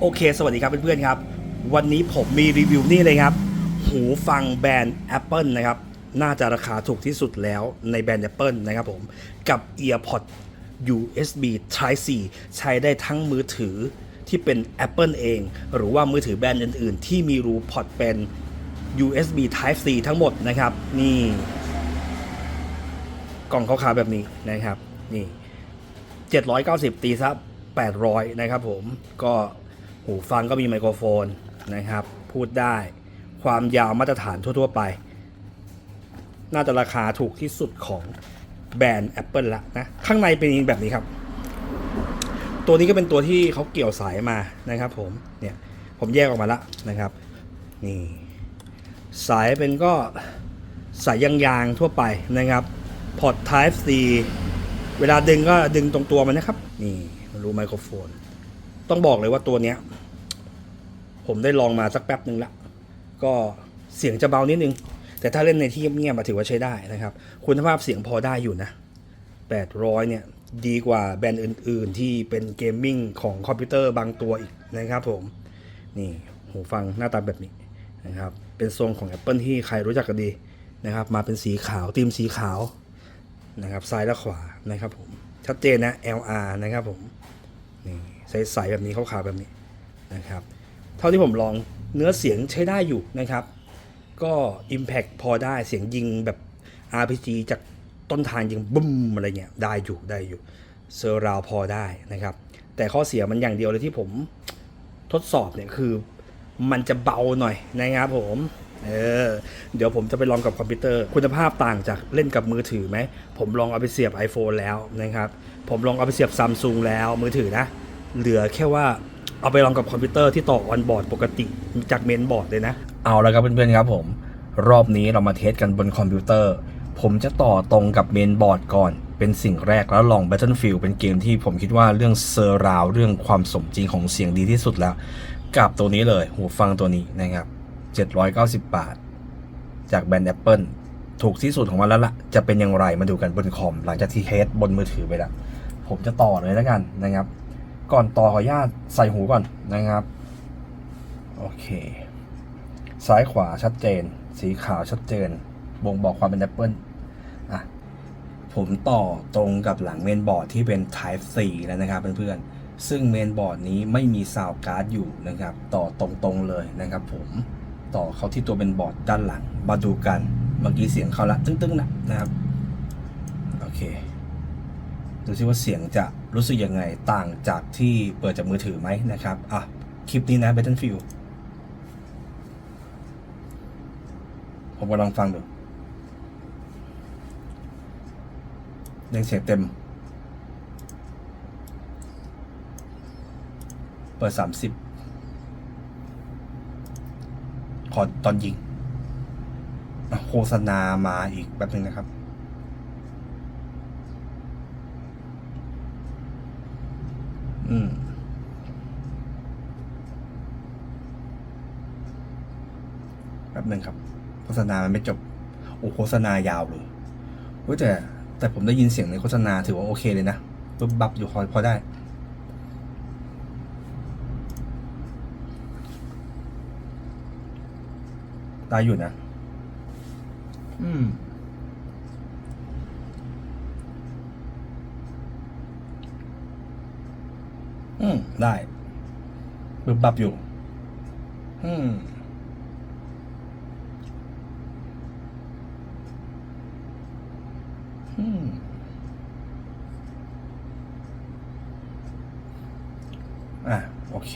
โอเค สวัสดีครับเพื่อนๆครับ วันนี้ผมมีรีวิวนี่เลยครับ หูฟังแบรนด์ Apple นะครับ น่าจะราคาถูกที่สุดแล้วในแบรนด์ Apple นะครับผม กับ EarPod USB Type C ใช้ได้ทั้งมือถือที่เป็น Apple เอง หรือว่ามือถือแบรนด์อื่นๆ ที่มีรูพอร์ตเป็น USB Type C ทั้งหมดนะครับ นี่ กล่องขาวๆแบบนี้นะครับ นี่ 790 ตีซับ800 นะครับผมก็ หูฟังก็มีไมโครโฟนนะครับ พูดได้ความยาวมาตรฐานทั่ว ๆ ไป น่าจะราคาถูกที่สุดของแบรนด์ Apple ละนะ ข้างในเป็นแบบนี้ครับ ตัวนี้ก็เป็นตัวที่เขาเกี่ยวสายมานะครับผม เนี่ย ผมแยกออกมาแล้วนะครับ นี่ สายเป็นก็สายยางๆทั่วไปนะครับ พอร์ต Type C เวลาดึงก็ดึงตรงตัวมันนะครับ นี่รูไมโครโฟน ต้องบอกเลยว่าตัวเนี้ย ผมได้ลองมาสักแป๊บหนึ่งละ ก็เสียงจะเบานิดนึง แต่ถ้าเล่นในที่เงียบๆมาถือว่าใช้ได้นะครับ คุณภาพเสียงพอได้อยู่นะ800เนี่ยดีกว่าแบรนด์อื่น ๆ ที่เป็นเกมมิ่งของคอมพิวเตอร์บางตัวอีกนะครับผม นี่หูฟังหน้าตาแบบนี้นะครับ เป็นทรงของ Apple ที่ใครรู้จักกันดีนะครับ มาเป็นสีขาวธีมสีขาวนะครับซ้ายและขวานะครับผม ชัดเจนนะ LR นะครับผม ใสๆแบบนี้ขาวๆแบบนี้นะครับ เท่าที่ผมลองเนื้อเสียงใช้ได้อยู่นะครับ ก็ Impact พอได้เสียงยิงแบบ RPG จากต้นทางยิงบึ้มอะไรเงี้ยได้อยู่ได้อยู่เซอร์ราวพอได้นะครับ แต่ข้อเสียมันอย่างเดียวเลยที่ผมทดสอบเนี่ยคือมันจะเบาหน่อยนะครับผม เออ เดี๋ยวผมจะไปลองกับคอมพิวเตอร์ คุณภาพต่างจากเล่นกับมือถือไหม ผมลองเอาไปเสียบ iPhone แล้วนะครับ ผมลองเอาไปเสียบซัมซุงแล้วมือถือนะ เหลือแค่ว่าเอาไปลองกับคอมพิวเตอร์ที่ต่อออนบอร์ดปกติจากเมนบอร์ดเลยนะ เอาแล้วครับเพื่อนๆครับผม รอบนี้เรามาเทสกันบนคอมพิวเตอร์ ผมจะต่อตรงกับเมนบอร์ดก่อน เป็นสิ่งแรกแล้วลอง Battlefield เป็นเกมที่ผมคิดว่าเรื่องเซอร์ราวเรื่องความสมจริงของเสียงดีที่สุดแล้ว กับตัวนี้เลยหูฟังตัวนี้นะครับ 790 บาท จากแบรนด์ Apple ถูกที่สุดของมันแล้วละ่ะ จะเป็นอย่างไรมาดูกันบนคอม หลังจากที่เทสบนมือถือไปแล้วผมจะต่อเลยแล้วกันนะครับ ก่อนต่อขออนุญาตใส่หูก่อนนะครับ โอเค ซ้ายขวาชัดเจน สีขาวชัดเจน บ่งบอกความเป็น Apple อะ ผมต่อตรงกับหลังเมนบอร์ดที่เป็น Type C แล้วนะครับเพื่อนๆ ซึ่งเมนบอร์ดนี้ไม่มีซาวการ์ดอยู่นะครับ ต่อตรงๆเลยนะครับผมต่อเข้าที่ตัวเป็นบอร์ดด้านหลัง มาดูกัน เมื่อกี้เสียงเขาละตึ้งๆนะนะครับ โอเค ดูซิว่าเสียงจะรู้สึกยังไงต่างจากที่เปิดจากมือถือไหมนะครับ อะ คลิปนี้นะ Battlefield ผมกำลังฟังดูเรียงเสียงเต็ม เปิดสามสิบขอตอนยิง โฆษณามาอีกแป๊บนึงนะครับ อืมแป๊บหนึ่งครับ โฆษณามันไม่จบ โอ้โฆษณายาวเลยเฮ้ยแต่ แต่ผมได้ยินเสียงในโฆษณาถือว่าโอเคเลยนะปึ๊บบับอยู่พอพอได้ ได้อยู่นะ อืม อืม ได้ปึ๊บบับอยู่ อืม อืม อะ โอเค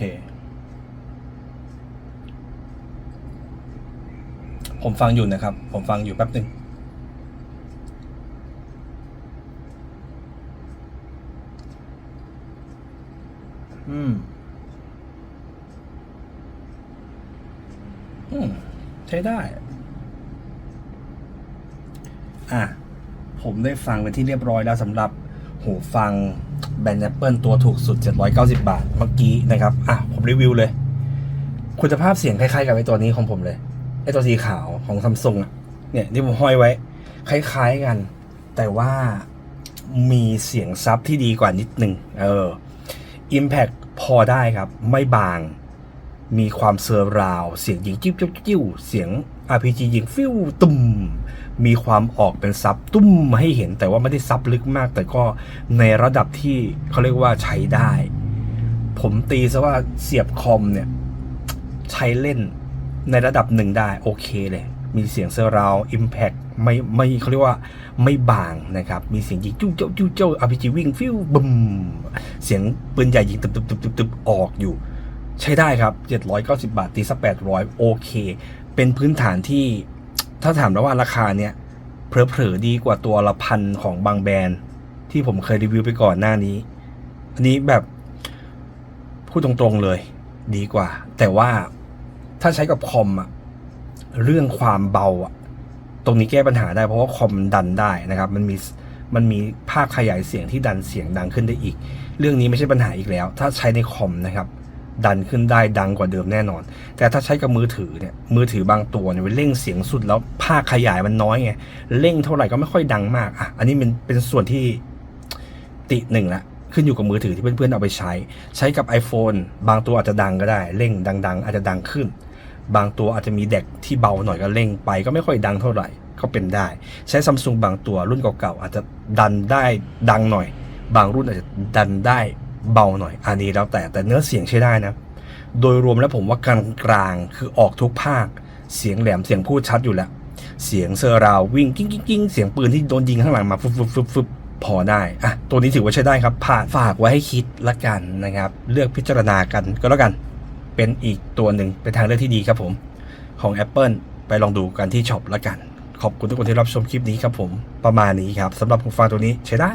ผมฟังอยู่นะครับ ผมฟังอยู่แป๊บหนึ่ง อืมอืมใช้ได้ อะ ผมได้ฟังเป็นที่เรียบร้อยแล้วสำหรับหูฟังแบรนด์ Apple ตัวถูกสุด 790 บาท เมื่อกี้นะครับ อะ ผมรีวิวเลย คุณภาพเสียงคล้ายๆกับไอ้ตัวนี้ของผมเลย ไอ้ตัวสีขาวของซัมซุงอะ เนี่ยที่ผมห้อยไว้ คล้ายๆกัน แต่ว่ามีเสียงซับที่ดีกว่านิดนึง เออ Impact พอได้ครับ ไม่บาง มีความเซอร์ราว เสียงยิงจิ้วจิ้วจิ้วเสียง RPG ยิงฟิวตุ้มมีความออกเป็นซับตุ้มให้เห็นแต่ว่าไม่ได้ซับลึกมาก แต่ก็ในระดับที่เขาเรียกว่าใช้ได้ ผมตีซะว่าเสียบคอมเนี่ย ใช้เล่นในระดับหนึ่งได้โอเคเลย มีเสียงเซอร์ราวอิมแพคไม่ไม่เขาเรียกว่าไม่บางนะครับ มีเสียงยิงจู้เจ้าจู้เจ้า RPG วิ่งฟิวบึมเสียงปืนใหญ่ยิงตึบตึบตึบตึบตึบออกอยู่ ใช้ได้ครับ 790 บาท ตีสัก800 โอเค เป็นพื้นฐานที่ถ้าถามแล้วว่าราคาเนี่ยเผลอๆดีกว่าตัวละพันของบางแบรนด์ ที่ผมเคยรีวิวไปก่อนหน้านี้ อันนี้แบบพูดตรงๆเลย ดีกว่า แต่ว่าถ้าใช้กับคอมอะ เรื่องความเบาอะตรงนี้แก้ปัญหาได้เพราะว่าคอมมันดันได้นะครับ มันมีมันมีภาคขยายเสียงที่ดันเสียงดังขึ้นได้อีก เรื่องนี้ไม่ใช่ปัญหาอีกแล้ว ถ้าใช้ในคอมนะครับ ดันขึ้นได้ดังกว่าเดิมแน่นอน แต่ถ้าใช้กับมือถือเนี่ยมือถือบางตัวเนี่ยเร่งเสียงสุดแล้วภาคขยายมันน้อยไงเร่งเท่าไหร่ก็ไม่ค่อยดังมากอะอันนี้มันเป็นส่วนที่ติหนึ่งละขึ้นอยู่กับมือถือที่เพื่อนๆเอาไปใช้ ใช้กับ iPhone บางตัวอาจจะดังก็ได้ เร่งดัง ๆ อาจจะดังขึ้น บางตัวอาจจะมีเด็กที่เบาหน่อยก็เร่งไป ก็ไม่ค่อยดังเท่าไหร่ก็เป็นได้ ใช้ซัมซุงบางตัวรุ่นเก่าๆอาจจะดันได้ดังหน่อย บางรุ่นอาจจะดันได้เบาหน่อย อันนี้แล้วแต่แต่เนื้อเสียงใช้ได้นะ โดยรวมแล้วผมว่ากลางกลางๆคือออกทุกภาค เสียงแหลมเสียงพูดชัดอยู่แล้ว เสียงเซอร์ราววิ่งกิ้งกิ้งกิ้งเสียงปืนที่โดนยิงข้างหลังมาฟึบฟึบฟึบฟึบพอได้อะตัวนี้ถือว่าใช้ได้ครับผ่าฝากไว้ให้คิดละกันนะครับ เลือกพิจารณากันก็แล้วกัน เป็นอีกตัวหนึ่งเป็นทางเลือกที่ดีครับผม ของ Apple ไปลองดูกันที่ช็อปละกัน ขอบคุณทุกคนที่รับชมคลิปนี้ครับผมประมาณนี้ครับสำหรับหูฟังตัวนี้ใช้ได้